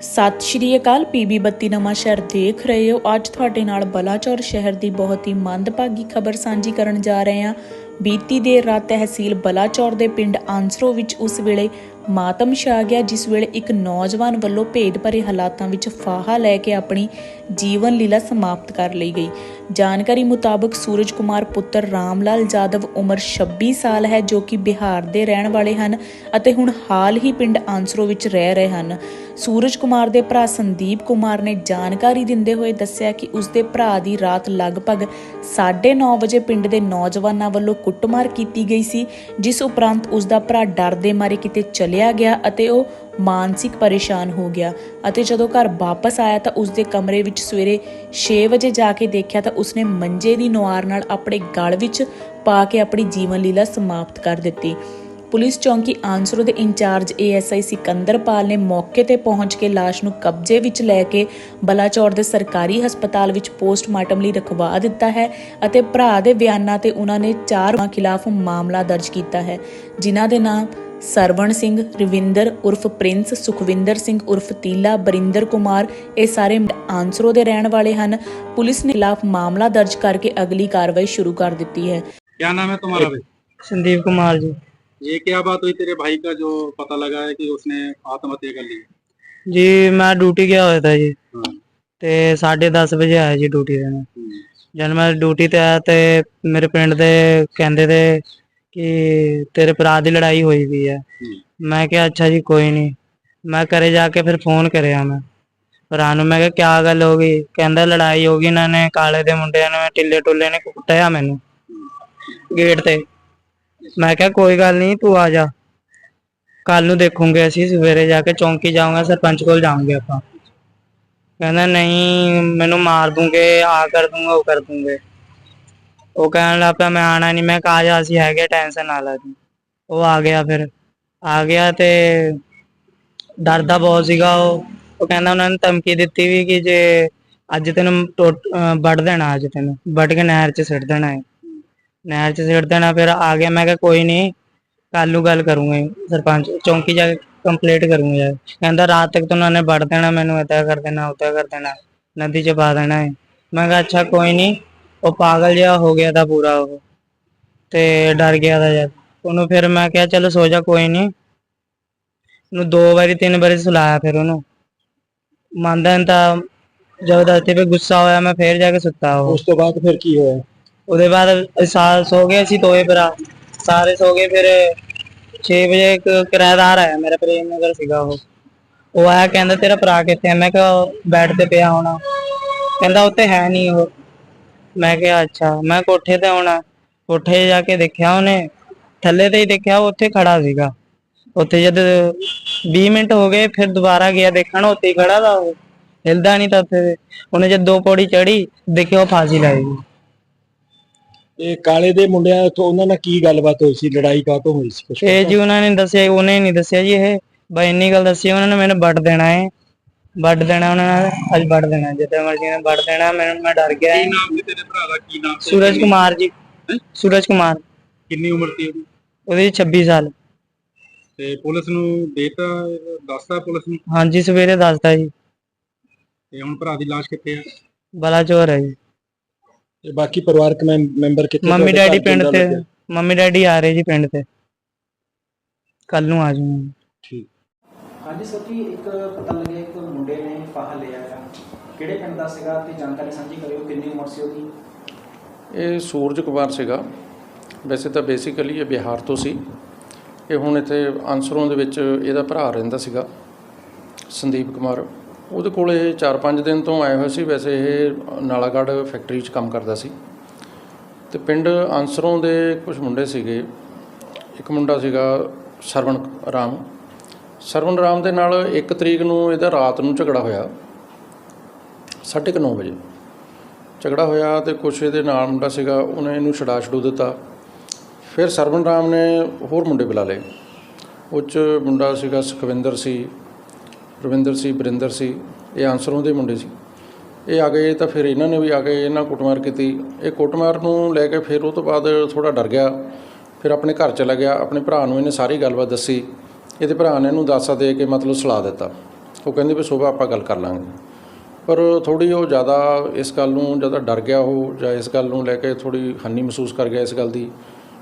ਸਤਿ ਸ਼੍ਰੀ ਅਕਾਲ, ਪੀਬੀ ਬੱਤੀ ਨਵਾਂ ਸ਼ਹਿਰ ਦੇਖ ਰਹੇ ਹੋ। ਅੱਜ ਤੁਹਾਡੇ ਨਾਲ ਬਲਾਚੌਰ ਸ਼ਹਿਰ ਦੀ ਬਹੁਤ ਹੀ ਮੰਦਭਾਗੀ ਖਬਰ ਸਾਂਝੀ ਕਰਨ ਜਾ ਰਹੇ ਹਾਂ। ਬੀਤੀ ਦੇਰ ਰਾਤ ਤਹਿਸੀਲ ਬਲਾਚੌਰ ਦੇ ਪਿੰਡ ਆਂਸਰੋ ਵਿੱਚ ਉਸ ਵੇਲੇ ਮਾਤਮ ਛਾ ਗਿਆ, ਜਿਸ ਵੇਲੇ ਇੱਕ ਨੌਜਵਾਨ ਵੱਲੋਂ ਭੇਦ ਭਰੇ ਹਾਲਾਤਾਂ ਵਿੱਚ ਫਾਹਾ ਲੈ ਕੇ ਆਪਣੀ ਜੀਵਨ ਲੀਲਾ ਸਮਾਪਤ ਕਰ ਲਈ ਗਈ। ਜਾਣਕਾਰੀ ਮੁਤਾਬਕ ਸੂਰਜ ਕੁਮਾਰ ਪੁੱਤਰ ਰਾਮਲਾਲ ਜਾਦਵ ਉਮਰ 26 ਸਾਲ ਹੈ, ਜੋ ਕਿ ਬਿਹਾਰ ਦੇ ਰਹਿਣ ਵਾਲੇ ਹਨ ਅਤੇ ਹੁਣ ਹਾਲ ਹੀ ਪਿੰਡ ਆਂਸਰੋ ਵਿੱਚ ਰਹਿ ਰਹੇ ਹਨ। ਸੂਰਜ ਕੁਮਾਰ ਦੇ ਭਰਾ ਸੰਦੀਪ ਕੁਮਾਰ ਨੇ ਜਾਣਕਾਰੀ ਦਿੰਦੇ ਹੋਏ ਦੱਸਿਆ ਕਿ ਉਸ ਦੇ ਭਰਾ ਦੀ ਰਾਤ ਲਗਭਗ 9:30 ਵਜੇ ਪਿੰਡ ਦੇ ਨੌਜਵਾਨਾਂ ਵੱਲੋਂ ਕੁੱਟਮਾਰ ਕੀਤੀ ਗਈ ਸੀ, ਜਿਸ ਉਪਰੰਤ ਉਸ ਦਾ ਭਰਾ ਡਰ ਦੇ ਮਾਰੇ ਕਿਤੇ ਚਲਿਆ ਗਿਆ ਅਤੇ ਉਹ ਮਾਨਸਿਕ ਪਰੇਸ਼ਾਨ ਹੋ ਗਿਆ ਅਤੇ ਜਦੋਂ ਘਰ ਵਾਪਸ ਆਇਆ ਤਾਂ ਉਸ ਦੇ ਕਮਰੇ ਵਿੱਚ ਸਵੇਰੇ 6 ਵਜੇ ਜਾ ਕੇ ਦੇਖਿਆ ਤਾਂ ਉਸਨੇ ਮੰਜੇ ਦੀ ਨੁਆਰ ਨਾਲ ਆਪਣੇ ਗਲ ਵਿੱਚ ਪਾ ਕੇ ਆਪਣੀ ਜੀਵਨ ਲੀਲਾ ਸਮਾਪਤ ਕਰ ਦਿੱਤੀ। ਪੁਲਿਸ ਚੌਂਕੀ ਆਂਸਰੋ ਦੇ ਇੰਚਾਰਜ ਏਐਸਆਈ ਸਿਕੰਦਰਪਾਲ ਨੇ ਮੌਕੇ ਤੇ ਪਹੁੰਚ ਕੇ লাশ ਨੂੰ ਕਬਜ਼ੇ ਵਿੱਚ ਲੈ ਕੇ ਬਲਾਚੌਰ ਦੇ ਸਰਕਾਰੀ ਹਸਪਤਾਲ ਵਿੱਚ ਪੋਸਟਮਾਰਟਮ ਲਈ ਰਖਵਾ ਦਿੱਤਾ ਹੈ ਅਤੇ ਭਰਾ ਦੇ ਬਿਆਨਾਂ ਤੇ ਉਹਨਾਂ ਨੇ ਚਾਰ ਖਿਲਾਫ ਮਾਮਲਾ ਦਰਜ ਕੀਤਾ ਹੈ ਜਿਨ੍ਹਾਂ ਦੇ ਨਾਮ ਸਰਵਣ ਸਿੰਘ ਰਵਿੰਦਰ ਉਰਫ ਪ੍ਰਿੰਸ ਸੁਖਵਿੰਦਰ ਸਿੰਘ ਉਰਫ ਤੀਲਾ ਬਰਿੰਦਰ ਕੁਮਾਰ ਇਹ ਸਾਰੇ ਆਂਸਰੋ ਦੇ ਰਹਿਣ ਵਾਲੇ ਹਨ। ਪੁਲਿਸ ਨੇ ਖਿਲਾਫ ਮਾਮਲਾ ਦਰਜ ਕਰਕੇ ਅਗਲੀ ਕਾਰਵਾਈ ਸ਼ੁਰੂ ਕਰ ਦਿੱਤੀ ਹੈ। ਕੀ ਨਾਮ ਹੈ ਤੁਹਾਡਾ ਸੰਦੀਪ ਕੁਮਾਰ ਜੀ। ये क्या बात हुई तेरे भाई का जो पता लगा है कि उसने आत्महत्या कर ली जी मैं ड्यूटी गया ਹੋਇਆ था ਜੀ हाँ, ਤੇ 10:30 ਵਜੇ ਆਇਆ ਜੀ ਡਿਊਟੀ ਤੇ ਮੈਂ हम्म, ਜਦ ਮੈਂ ਡਿਊਟੀ ਤੇ ਆਇਆ ਤੇ ਮੇਰੇ ਪਿੰਡ ਦੇ ਕਹਿੰਦੇ ਤੇ ਕਿ ਤੇਰੇ ਭਰਾ ਦੀ ਲੜਾਈ ਹੋਈ ਵੀ ਹੈ हम्म, ਮੈਂ ਕਿਹਾ ਅੱਛਾ ਜੀ ਕੋਈ ਨਹੀਂ ਮੈਂ ਘਰੇ ਜਾ ਕੇ ਫਿਰ ਫੋਨ ਕਰਿਆ ਮੈਂ ਭਰਾ ਨੂੰ ਮੈਂ ਕਿਹਾ ਕਿਆ ਗੱਲ ਹੋ ਗਈ ਕਹਿੰਦਾ ਲੜਾਈ ਹੋ ਗਈ ਇਹਨਾਂ ਨੇ ਕਾਲੇ ਦੇ ਮੁੰਡਿਆਂ ਨੇ ਟਿੱਲੇ ਟੁੱਲੇ ਨੇ ਕੁੱਟਿਆ ਮੈਨੂੰ ਗੇਟ ਤੇ ਮੈਂ ਕਿਹਾ, ਕੋਈ ਗੱਲ ਨਹੀਂ, ਤੂੰ ਆ ਜਾ। ਕੱਲ ਨੂੰ ਦੇਖੂਗੇ ਅਸੀਂ, ਸਵੇਰੇ ਜਾ ਕੇ ਚੌਂਕੀ ਜਾਵਾਂਗੇ ਸਰਪੰਚ ਕੋਲ ਜਾਵਾਂਗੇ ਆਪਾਂ। ਕਹਿੰਦਾ, ਨਹੀਂ, ਮੈਨੂੰ ਮਾਰ ਦੂੰਗੇ, ਆ ਕਰ ਦੂੰਗਾ, ਉਹ ਕਰ ਦੂੰਗੇ। ਉਹ ਕਹਿਣ ਲੱਗ ਪਿਆ, ਮੈਂ ਆਣਾ ਨਹੀਂ, ਮੈਂ ਕਹਾ ਜਾ ਅਸੀਂ ਹੈਗੇ, ਟੈਨਸ਼ਨ ਨਾ ਲੈ ਤੂੰ। ਉਹ ਆ ਗਿਆ ਫਿਰ। ਆ ਗਿਆ ਤੇ ਡਰਦਾ ਬਹੁਤ ਸੀਗਾ ਉਹ। ਉਹ ਕਹਿੰਦਾ, ਉਹਨਾਂ ਨੇ ਧਮਕੀ ਦਿੱਤੀ ਵੀ ਕਿ ਜੇ ਅੱਜ ਤੈਨੂੰ ਟੁੱਟ- ਵੱਢ ਦੇਣਾ, ਅੱਜ ਤੈਨੂੰ, ਵੱਢ ਕੇ ਨਹਿਰ 'ਚ ਸਿੱਟ ਦੇਣਾ ਹੈ ਨਹਿਰ 'ਚ ਸਿੱਟ ਦੇਣਾ, ਫਿਰ ਆ ਗਿਆ, ਮੈਂ ਕਿਹਾ ਕੋਈ ਨਹੀਂ ਕੱਲ ਨੂੰ ਗੱਲ ਕਰੂੰਗੇ ਸਰਪੰਚ, ਚੌਂਕੀ ਜਾ ਕੇ ਕੰਪਲੀਟ ਕਰੂੰਗਾ ਯਾਰ। ਕਹਿੰਦਾ ਰਾਤ ਤੱਕ ਤਾਂ ਉਹਨਾਂ ਨੇ ਵੱਢ ਦੇਣਾ ਮੈਨੂੰ, ਏਦਾਂ ਕਰ ਦੇਣਾ ਉਦਾਂ ਕਰ ਦੇਣਾ, ਨਦੀ 'ਚ ਪਾ ਦੇਣਾ ਹੈ ਮੈਂ ਕਿਹਾ ਅੱਛਾ, ਕੋਈ ਨਹੀਂ ਉਹ ਪਾਗਲ ਜਿਹਾ ਹੋ ਗਿਆ ਤਾਂ ਪੂਰਾ ਉਹ, ਤੇ ਡਰ ਗਿਆ ਤਾਂ ਜਦ ਉਹਨੂੰ ਫਿਰ ਮੈਂ ਕਿਹਾ, ਚਲੋ ਸੋ ਜਾ, ਕੋਈ ਨਹੀਂ ਉਹਨੂੰ ਦੋ ਵਾਰੀ, ਤਿੰਨ ਵਾਰੀ ਸੁਲਾਇਆ ਫਿਰ ਉਹਨੂੰ। ਮੰਨਦਾ ਨੀ ਤਾਂ ਜ਼ਬਰਦਸਤੀ ਤੇ ਗੁੱਸਾ ਹੋਇਆ, ਮੈਂ ਫੇਰ ਜਾ ਕੇ ਸੁੱਤਾ ਉਹ। ਉਸ ਤੋਂ ਬਾਅਦ ਫਿਰ ਕੀ ਹੋਇਆ? ਉਹਦੇ ਬਾਅਦ ਸਾਲ ਸੋ ਗਏ ਅਸੀਂ ਦੋਏ ਭਰਾ। ਸਾਰੇ ਸੋ ਗਏ, ਫਿਰ 6 ਵਜੇ ਇੱਕ ਕਿਰਾਏਦਾਰ ਆਇਆ ਮੇਰਾ ਪ੍ਰੇਮ ਨਗਰ ਸੀਗਾ ਉਹ। ਉਹ ਆਇਆ, ਕਹਿੰਦਾ ਤੇਰਾ ਭਰਾ ਕਿੱਥੇ ਹੈ ਮੈਂ ਕਿਹਾ ਉਹ ਬੈੱਡ ਤੇ ਪਿਆ ਹੋਣਾ। ਕਹਿੰਦਾ ਉੱਤੇ ਹੈ ਨਹੀਂ ਉਹ। ਮੈਂ ਕਿਹਾ, ਅੱਛਾ। ਮੈਂ ਕੋਠੇ ਤੇ ਆਉਣਾ। ਕੋਠੇ ਜਾ ਕੇ ਦੇਖਿਆ ਉਹਨੇ। ਥੱਲੇ ਤੇ ਹੀ ਦੇਖਿਆ, ਉਹ ਉੱਥੇ ਖੜਾ ਸੀਗਾ। ਉੱਥੇ ਜਦ 20 ਮਿੰਟ ਹੋ ਗਏ, ਫਿਰ ਦੁਬਾਰਾ ਗਿਆ ਦੇਖਣ, ਉੱਥੇ ਹੀ ਖੜਾ ਤਾ ਉਹ। ਹਿਲਦਾ ਨਹੀਂ ਤਾਂ ਉੱਥੇ। ਉਹਨੇ ਜਦ ਦੋ ਪੌੜੀ ਚੜੀ ਦੇਖਿਆ ਉਹ ਫਾਂਸੀ ਲੱਗ ਇਹ ਕਾਲੇ ਦੇ ਮੁੰਡਿਆਂ ਤੋਂ ਉਹਨਾਂ ਨਾਲ ਕੀ ਗੱਲਬਾਤ ਹੋਈ ਸੀ? ਲੜਾਈ ਕਾਹਤੋਂ ਹੋਈ ਸੀ? ਕੁਛ ਇਹ ਜੀ ਉਹਨਾਂ ਨੇ ਦੱਸਿਆ ਉਹਨੇ ਨਹੀਂ ਦੱਸਿਆ ਜੀ ਇਹ। ਬਈ ਇੰਨੀ ਗੱਲ ਦੱਸੀ ਉਹਨਾਂ ਨੇ ਮੈਨੂੰ ਵੱਢ ਦੇਣਾ ਹੈ। ਵੱਢ ਦੇਣਾ ਉਹਨਾਂ ਨੇ ਅੱਜ ਵੱਢ ਦੇਣਾ ਜਿੱਦਾਂ ਮਰਜ਼ੀ ਨੇ ਵੱਢ ਦੇਣਾ ਮੈਨੂੰ ਮੈਂ ਡਰ ਗਿਆ। ਕੀ ਨਾਮ ਸੀ ਤੇਰੇ ਭਰਾ ਦਾ? ਕੀ ਨਾਮ ਸੀ? ਸੂਰਜ ਕੁਮਾਰ ਜੀ। ਹੈਂ? ਸੂਰਜ ਕੁਮਾਰ। ਕਿੰਨੀ ਉਮਰ ਸੀ ਉਹਦੀ? ਉਹਦੀ 26 ਸਾਲ। ਤੇ ਪੁਲਿਸ ਨੂੰ ਦੇਤਾ ਦੱਸਤਾ ਪੁਲਿਸ ਨੂੰ? ਹਾਂਜੀ ਸਵੇਰੇ ਦੱਸਦਾ ਜੀ। ਤੇ ਹੁਣ ਭਰਾ ਦੀ ਲਾਸ਼ ਕਿੱਥੇ ਆ? ਬਲਾਚੌਰ ਹੈ ਜੀ। ਤੇ ਬਾਕੀ ਪਰਿਵਾਰਕ ਮੈਂਬ- ਮੈਂਬਰ ਕਿੱਥੇ ਮੰਮੀ ਤੁਹਾਡੇ ਡੈਡੀ ਘਰ ਪਿੰਡ ਤੇ? ਮੰਮੀ ਡੈਡੀ ਆ ਰਹੇ ਜੀ ਪਿੰਡ ਤੇ। ਕੱਲ ਨੂੰ ਆ ਜਾਊਂਗੇ। ਹਾਂਜੀ ਸਰ ਜੀ ਇੱਕ ਪਤਾ ਲੱਗਿਆ ਇੱਕ ਮੁੰਡੇ ਨੇ ਫਾਹਾ ਲਿਆ ਆ ਕਿਹੜੇ ਪਿੰਡ ਦਾ ਸੀਗਾ? ਤੇ ਜਾਣਕਾਰੀ ਸਾਂਝੀ ਕਰਿਓ ਕਿੰਨੀ ਉਮਰ ਸੀ ਉਹਦੀ? ਇਹ ਸੂਰਜ ਕੁਮਾਰ ਸੀਗਾ। ਵੈਸੇ ਤਾਂ ਬੇਸਿਕਲੀ ਇਹ ਬਿਹਾਰ ਤੋਂ ਸੀ। ਇਹ ਹੁਣ ਇੱਥੇ ਅੰਸਰੋਂ ਦੇ ਵਿੱਚ ਇਹਦਾ ਭਰਾ ਰਹਿੰਦਾ ਸੀਗਾ ਸੰਦੀਪ ਕੁਮਾਰ। ਉਹਦੇ ਕੋਲ ਇਹ 4-5 ਦਿਨ ਤੋਂ ਆਏ ਹੋਏ ਸੀ, ਵੈਸੇ ਇਹ ਨਾਲਾਗੜ੍ਹ ਫੈਕਟਰੀ 'ਚ ਕੰਮ ਕਰਦਾ ਸੀ। ਤੇ ਪਿੰਡ ਅੰਸਰੋਂ ਦੇ ਕੁਝ ਮੁੰਡੇ ਸੀਗੇ। ਇੱਕ ਮੁੰਡਾ ਸੀਗਾ ਸਰਵਣ ਰਾਮ। ਸਰਵਣ ਰਾਮ ਦੇ ਨਾਲ 1 ਤਰੀਕ ਨੂੰ ਇਹਦਾ ਰਾਤ ਨੂੰ ਝਗੜਾ ਹੋਇਆ। 9:30 ਵਜੇ। ਝਗੜਾ ਹੋਇਆ ਤੇ ਕੁਛ ਇਹਦੇ ਨਾਲ ਮੁੰਡਾ ਸੀਗਾ, ਉਹਨੇ ਇਹਨੂੰ ਛਡਾ ਛਡੂ ਦਿੱਤਾ। ਫਿਰ ਸਰਵਣ ਰਾਮ ਨੇ ਹੋਰ ਮੁੰਡੇ ਬੁਲਾ ਲਏ। ਉਹ 'ਚ ਮੁੰਡਾ ਸੀਗਾ ਸੁਖਵਿੰਦਰ ਸੀ। ਰਵਿੰਦਰ ਸੀ, ਬਰਿੰਦਰ ਸੀ, ਇਹ ਆਂਸਰੋਂ ਦੇ ਮੁੰਡੇ ਸੀ। ਇਹ ਆ ਗਏ ਤਾਂ ਫਿਰ ਇਹਨਾਂ ਨੇ ਵੀ ਆ ਕੇ ਇਹਨਾਂ ਕੁੱਟਮਾਰ ਕੀਤੀ। ਇਹ ਕੁੱਟਮਾਰ ਨੂੰ ਲੈ ਕੇ ਫਿਰ ਉਹ ਤੋਂ ਬਾਅਦ ਥੋੜਾ ਡਰ ਗਿਆ। ਫਿਰ ਆਪਣੇ ਘਰ ਚਲਾ ਗਿਆ। ਆਪਣੇ ਭਰਾ ਨੂੰ ਇਹਨੇ ਸਾਰੀ ਗੱਲਬਾਤ ਦੱਸੀ। ਇਹਦੇ ਭਰਾ ਨੇ ਇਹਨੂੰ ਦਾਸਾ ਦੇ ਕੇ ਮਤਲਬ ਸਲਾਹ ਦਿੱਤਾ। ਉਹ ਕਹਿੰਦੇ ਵੀ ਸਵੇਰ ਆਪਾਂ ਗੱਲ ਕਰ ਲਾਂਗੇ। ਪਰ ਥੋੜੀ ਉਹ ਜ਼ਿਆਦਾ ਇਸ ਗੱਲ ਨੂੰ ਜ਼ਿਆਦਾ ਡਰ ਗਿਆ ਉਹ, ਜਾਂ ਇਸ ਗੱਲ ਨੂੰ ਲੈ ਕੇ ਥੋੜੀ ਹਾਨੀ ਮਹਿਸੂਸ ਕਰ ਗਿਆ ਇਸ ਗੱਲ ਦੀ।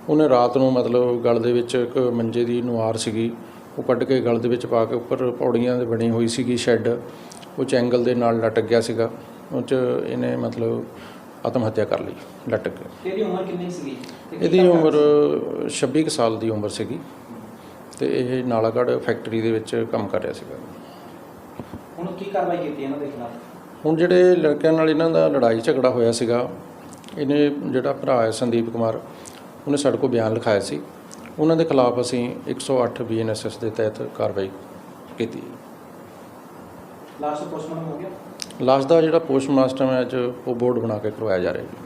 ਉਹਨੇ ਰਾਤ ਨੂੰ ਮਤਲਬ ਗਲ ਦੇ ਵਿੱਚ ਇੱਕ ਮੰਜੇ ਦੀ ਨੁਹਾਰ ਸੀਗੀ। ਉਹ ਕੱਢ ਕੇ ਗਲ ਦੇ ਵਿੱਚ ਪਾ ਕੇ ਉੱਪਰ ਪੌੜੀਆਂ ਦੇ ਬਣੀ ਹੋਈ ਸੀਗੀ ਸ਼ੈੱਡ। ਉਹ 'ਚ ਐਂਗਲ ਦੇ ਨਾਲ ਲਟਕ ਗਿਆ ਸੀਗਾ। ਉਹ 'ਚ ਇਹਨੇ ਮਤਲਬ ਆਤਮ ਹੱਤਿਆ ਕਰ ਲਈ ਲਟਕ ਕੇ। ਇਹਦੀ ਉਮਰ ਕਿੰਨੀ ਸੀਗੀ? ਇਹਦੀ ਉਮਰ ਕਰਦਾ 26 ਕੁ ਸਾਲ ਦੀ ਉਮਰ ਸੀਗੀ। ਤੇ ਇਹ ਨਾਲਾਗੜ੍ਹ ਫੈਕਟਰੀ ਦੇ ਵਿੱਚ ਕੰਮ ਕਰ ਰਿਹਾ ਸੀਗਾ? ਹੁਣ ਕੀ ਕਾਰਵਾਈ ਕੀਤੀ ਇਹਨਾਂ ਦੇ ਖਿਲਾਫ? ਹੁਣ ਜਿਹੜੇ ਲੜਕਿਆਂ ਨਾਲ ਇਹਨਾਂ ਦਾ ਲੜਾਈ ਝਗੜਾ ਹੋਇਆ ਸੀਗਾ ਇਹਨੇ ਜਿਹੜਾ ਭਰਾ ਹੈ ਸੰਦੀਪ ਕੁਮਾਰ ਉਹਨੇ ਸਾਡੇ ਕੋਲ ਬਿਆਨ ਲਿਖਾਇਆ ਸੀ। ਉਹਨਾਂ ਦੇ ਖਿਲਾਫ ਅਸੀਂ 108 ਬੀਐਨਐਸਐਸ ਦੇ ਤਹਿਤ ਕਾਰਵਾਈ ਕੀਤੀ। ਲਾਸਟ ਪੋਸਟਮਾਰਟਮ ਹੋ ਗਿਆ? ਲਾਸ਼ ਦਾ ਜਿਹੜਾ ਪੋਸਟਮਾਸਟਰ ਹੈ ਅੱਜ ਉਹ ਬੋਰਡ ਬਣਾ ਕੇ ਕਰਵਾਇਆ ਜਾ ਰਿਹਾ ਹੈ